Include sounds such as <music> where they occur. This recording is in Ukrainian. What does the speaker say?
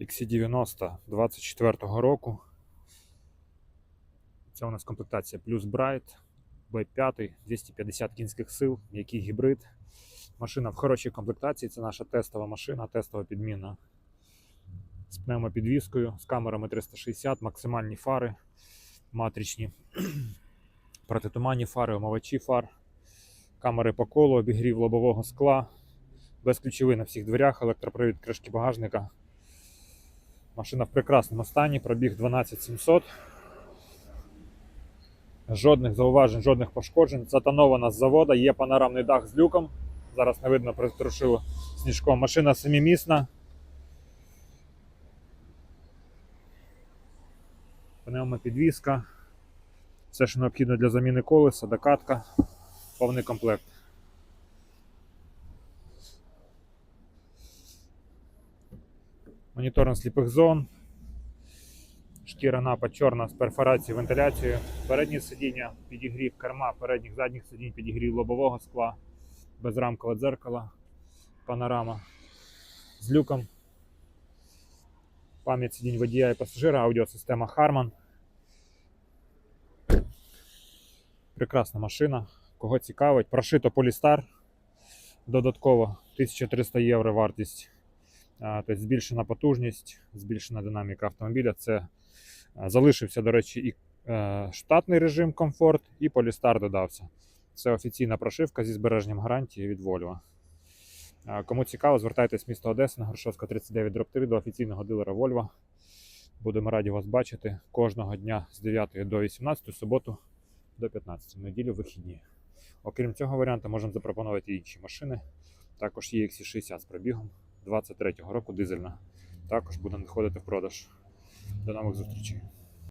XC90 24-го року. Це у нас комплектація плюс Bright, B5, 250 кінських сил, м'який гібрид. Машина в хорошій комплектації, це наша тестова машина, тестова підміна з пневмопідвіскою, з камерами 360, максимальні фари, матричні, <clears throat> протитуманні фари, омивачі фар, камери по колу, обігрів лобового скла, безключовий на всіх дверях, електропривід кришки багажника. Машина в прекрасному стані, пробіг 12700. Жодних зауважень, жодних пошкоджень. Затонована з завода, є панорамний дах з люком. Зараз не видно, притрушило сніжком. Машина семимісна. Пневмопідвізка. Все, що необхідно для заміни колеса, докатка, повний комплект. Моніторинг сліпих зон. Шкіра напад чорна з перфорацією, вентиляцією. Передні сидіння, підігрів керма, передніх задніх сидінь, підігрів лобового скла, безрамкове дзеркало, панорама з люком. Пам'ять сидінь водія і пасажира, аудіосистема Harman. Прекрасна машина. Кого цікавить, прошито Polestar. Додатково 1300 євро вартість. Тобто збільшена потужність, збільшена динаміка автомобіля. Це залишився, до речі, і е, штатний режим комфорт, і Polestar додався. Це офіційна прошивка зі збереженням гарантії від Volvo. Кому цікаво, звертайтесь в місто Одеса на Грушевська 39 дроб 3 до офіційного дилера Volvo. Будемо раді вас бачити кожного дня з 9 до 18, суботу до 15, в неділю вихідні. Окрім цього варіанту, можемо запропонувати і інші машини. Також є XC60 з пробігом 23-го року дизельна. Також буде надходити в продаж. До нових зустрічей.